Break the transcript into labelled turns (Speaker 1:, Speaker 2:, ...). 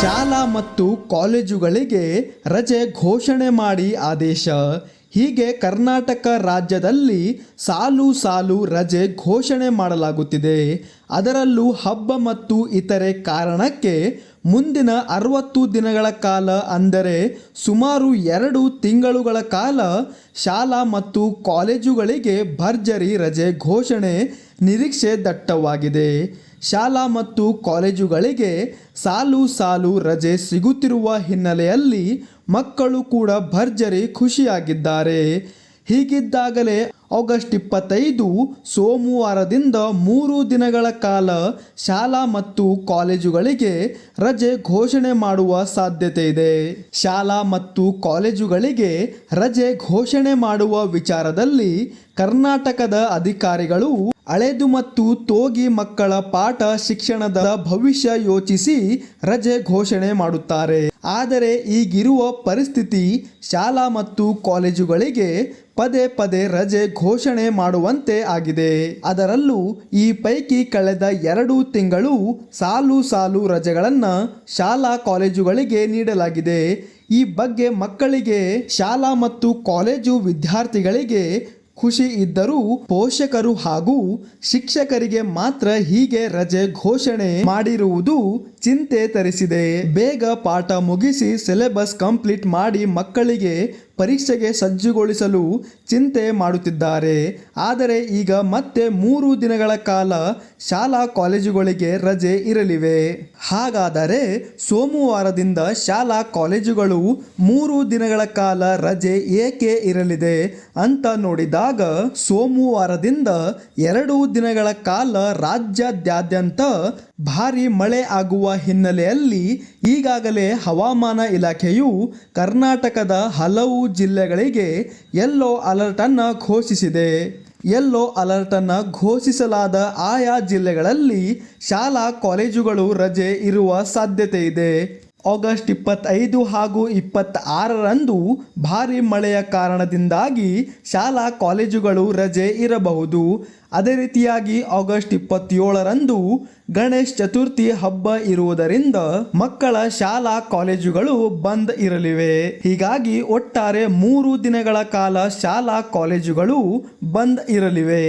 Speaker 1: ಶಾಲಾ ಮತ್ತು ಕಾಲೇಜುಗಳಿಗೆ ರಜೆ ಘೋಷಣೆ ಮಾಡಿ ಆದೇಶ. ಹೀಗೆ ಕರ್ನಾಟಕ ರಾಜ್ಯದಲ್ಲಿ ಸಾಲು ಸಾಲು ರಜೆ ಘೋಷಣೆ ಮಾಡಲಾಗುತ್ತಿದೆ. ಅದರಲ್ಲೂ ಹಬ್ಬ ಮತ್ತು ಇತರೆ ಕಾರಣಕ್ಕೆ ಮುಂದಿನ ಅರವತ್ತು ದಿನಗಳ ಕಾಲ ಅಂದರೆ ಸುಮಾರು ಎರಡು ತಿಂಗಳುಗಳ ಕಾಲ ಶಾಲಾ ಮತ್ತು ಕಾಲೇಜುಗಳಿಗೆ ಭರ್ಜರಿ ರಜೆ ಘೋಷಣೆ ನಿರೀಕ್ಷೆ ದಟ್ಟವಾಗಿದೆ. ಶಾಲಾ ಮತ್ತು ಕಾಲೇಜುಗಳಿಗೆ ಸಾಲು ಸಾಲು ರಜೆ ಸಿಗುತ್ತಿರುವ ಹಿನ್ನೆಲೆಯಲ್ಲಿ ಮಕ್ಕಳು ಕೂಡ ಭರ್ಜರಿ ಖುಷಿಯಾಗಿದ್ದಾರೆ. ಹೀಗಿದ್ದಾಗಲೇ ಆಗಸ್ಟ್ ಇಪ್ಪತ್ತೈದು ಸೋಮವಾರದಿಂದ ಮೂರು ದಿನಗಳ ಕಾಲ ಶಾಲಾ ಮತ್ತು ಕಾಲೇಜುಗಳಿಗೆ ರಜೆ ಘೋಷಣೆ ಮಾಡುವ ಸಾಧ್ಯತೆ ಇದೆ. ಶಾಲಾ ಮತ್ತು ಕಾಲೇಜುಗಳಿಗೆ ರಜೆ ಘೋಷಣೆ ಮಾಡುವ ವಿಚಾರದಲ್ಲಿ ಕರ್ನಾಟಕದ ಅಧಿಕಾರಿಗಳು ಹಳೆದು ಮತ್ತು ತೋಗಿ ಮಕ್ಕಳ ಪಾಠ ಶಿಕ್ಷಣದ ಭವಿಷ್ಯ ಯೋಚಿಸಿ ರಜೆ ಘೋಷಣೆ ಮಾಡುತ್ತಾರೆ. ಆದರೆ ಈಗಿರುವ ಪರಿಸ್ಥಿತಿ ಶಾಲಾ ಮತ್ತು ಕಾಲೇಜುಗಳಿಗೆ ಪದೇ ಪದೇ ರಜೆ ಘೋಷಣೆ ಮಾಡುವಂತೆ ಆಗಿದೆ. ಅದರಲ್ಲೂ ಈ ಪೈಕಿ ಕಳೆದ ಎರಡು ತಿಂಗಳು ಸಾಲು ಸಾಲು ರಜೆಗಳನ್ನು ಶಾಲಾ ಕಾಲೇಜುಗಳಿಗೆ ನೀಡಲಾಗಿದೆ. ಈ ಬಗ್ಗೆ ಮಕ್ಕಳಿಗೆ ಶಾಲಾ ಮತ್ತು ಕಾಲೇಜು ವಿದ್ಯಾರ್ಥಿಗಳಿಗೆ ಖುಷಿ ಇದ್ದರೂ ಪೋಷಕರು ಹಾಗೂ ಶಿಕ್ಷಕರಿಗೆ ಮಾತ್ರ ಹೀಗೆ ರಜೆ ಘೋಷಣೆ ಮಾಡಿರುವುದು ಚಿಂತೆ ತರಿಸಿದೆ. ಬೇಗ ಪಾಠ ಮುಗಿಸಿ ಸಿಲೆಬಸ್ ಕಂಪ್ಲೀಟ್ ಮಾಡಿ ಮಕ್ಕಳಿಗೆ ಪರೀಕ್ಷೆಗೆ ಸಜ್ಜುಗೊಳಿಸಲು ಚಿಂತೆ ಮಾಡುತ್ತಿದ್ದಾರೆ. ಆದರೆ ಈಗ ಮತ್ತೆ ಮೂರು ದಿನಗಳ ಕಾಲ ಶಾಲಾ ಕಾಲೇಜುಗಳಿಗೆ ರಜೆ ಇರಲಿವೆ. ಹಾಗಾದರೆ ಸೋಮವಾರದಿಂದ ಶಾಲಾ ಕಾಲೇಜುಗಳು ಮೂರು ದಿನಗಳ ಕಾಲ ರಜೆ ಏಕೆ ಇರಲಿದೆ ಅಂತ ನೋಡಿದಾಗ ಸೋಮವಾರದಿಂದ ಎರಡು ದಿನಗಳ ಕಾಲ ರಾಜ್ಯಾದ್ಯಂತ ಭಾರಿ ಮಳೆ ಆಗುವ ಹಿನ್ನೆಲೆಯಲ್ಲಿ ಈಗಾಗಲೇ ಹವಾಮಾನ ಇಲಾಖೆಯು ಕರ್ನಾಟಕದ ಹಲವು ಜಿಲ್ಲೆಗಳಿಗೆ ಯೆಲ್ಲೋ ಅಲರ್ಟ್ ಅನ್ನು ಘೋಷಿಸಿದೆ. ಎಲ್ಲೋ ಅಲರ್ಟ್ ಅನ್ನು ಘೋಷಿಸಲಾದ ಆಯಾ ಜಿಲ್ಲೆಗಳಲ್ಲಿ ಶಾಲಾ, ಕಾಲೇಜುಗಳು ರಜೆ ಇರುವ ಸಾಧ್ಯತೆ ಇದೆ. ಆಗಸ್ಟ್ ಇಪ್ಪತ್ತೈದು ಹಾಗೂ ಇಪ್ಪತ್ತಾರರಂದು ಭಾರಿ ಮಳೆಯ ಕಾರಣದಿಂದಾಗಿ ಶಾಲಾ ಕಾಲೇಜುಗಳು ರಜೆ ಇರಬಹುದು. ಅದೇ ರೀತಿಯಾಗಿ ಆಗಸ್ಟ್ ಇಪ್ಪತ್ತೇಳರಂದು ಗಣೇಶ್ ಚತುರ್ಥಿ ಹಬ್ಬ ಇರುವುದರಿಂದ ಮಕ್ಕಳ ಶಾಲಾ ಕಾಲೇಜುಗಳು ಬಂದ್ ಇರಲಿವೆ. ಹೀಗಾಗಿ ಒಟ್ಟಾರೆ ಮೂರು ದಿನಗಳ ಕಾಲ ಶಾಲಾ ಕಾಲೇಜುಗಳು ಬಂದ್ ಇರಲಿವೆ.